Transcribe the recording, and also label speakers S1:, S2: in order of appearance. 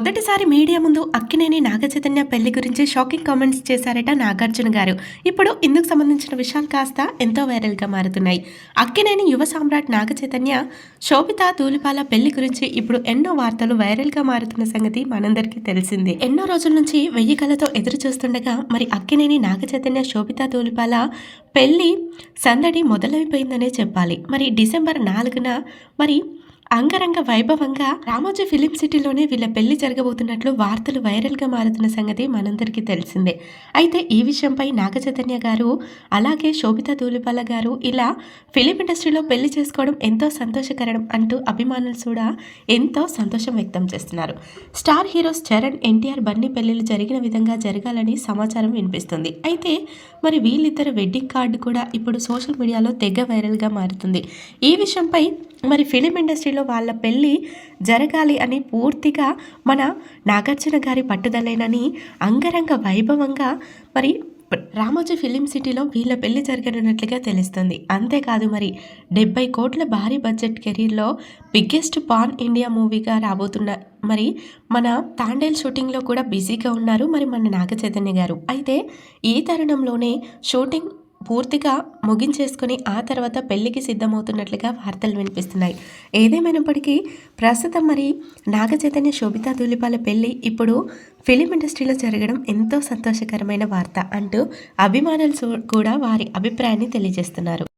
S1: మొదటిసారి మీడియా ముందు అక్కినేని నాగచైతన్య పెళ్ళి గురించి షాకింగ్ కామెంట్స్ చేశారట నాగార్జున గారు. ఇప్పుడు ఇందుకు సంబంధించిన విషయాలు కాస్త ఎంతో వైరల్గా మారుతున్నాయి. అక్కినేని యువ సామ్రాట్ నాగచైతన్య శోభిత తూలిపాల పెళ్ళి గురించి ఇప్పుడు ఎన్నో వార్తలు వైరల్గా మారుతున్న సంగతి మనందరికీ తెలిసిందే. ఎన్నో రోజుల నుంచి వెయ్యి కళతో ఎదురు చూస్తుండగా మరి అక్కినేని నాగచైతన్య శోభిత తూలిపాల పెళ్ళి సందడి మొదలైపోయిందనే చెప్పాలి. మరి డిసెంబర్ నాలుగున మరి అంగరంగ వైభవంగా రామోజీ ఫిలిం సిటీలోనే వీళ్ళ పెళ్ళి జరగబోతున్నట్లు వార్తలు వైరల్గా మారుతున్న సంగతి మనందరికీ తెలిసిందే. అయితే ఈ విషయంపై నాగచైతన్య గారు అలాగే శోభితా దూలిపాల గారు ఇలా ఫిలిం ఇండస్ట్రీలో పెళ్ళి చేసుకోవడం ఎంతో సంతోషకరం అంటూ అభిమానులు కూడా ఎంతో సంతోషం వ్యక్తం చేస్తున్నారు. స్టార్ హీరోస్ చరణ్ ఎన్టీఆర్ బన్నీ పెళ్ళిలు జరిగిన విధంగా జరగాలని సమాచారం వినిపిస్తుంది. అయితే మరి వీళ్ళిద్దరు వెడ్డింగ్ కార్డు కూడా ఇప్పుడు సోషల్ మీడియాలో తెగ వైరల్గా మారుతుంది. ఈ విషయంపై మరి ఫిలిం ఇండస్ట్రీలో వాళ్ళ పెళ్ళి జరగాలి అని పూర్తిగా మన నాగార్జున గారి పట్టుదలేనని అంగరంగ వైభవంగా మరి రామోజీ ఫిలిం సిటీలో వీళ్ళ పెళ్ళి జరగనున్నట్లుగా తెలుస్తుంది. అంతేకాదు మరి డెబ్బై కోట్ల భారీ బడ్జెట్ కెరీర్లో బిగ్గెస్ట్ పాన్ ఇండియా మూవీగా రాబోతున్న మరి మన తాండేల్ షూటింగ్లో కూడా బిజీగా ఉన్నారు మరి మన నాగ చైతన్య గారు. అయితే ఈ తరుణంలోనే షూటింగ్ పూర్తిగా ముగించేసుకొని ఆ తర్వాత పెళ్ళికి సిద్ధమవుతున్నట్లుగా వార్తలు వినిపిస్తున్నాయి. ఏదేమైనప్పటికీ ప్రస్తుతం మరి నాగచైతన్య శోభితా దూలిపాల పెళ్ళి ఇప్పుడు ఫిలిం ఇండస్ట్రీలో జరగడం ఎంతో సంతోషకరమైన వార్త అంటూ అభిమానులు కూడా వారి అభిప్రాయాన్ని తెలియజేస్తున్నారు.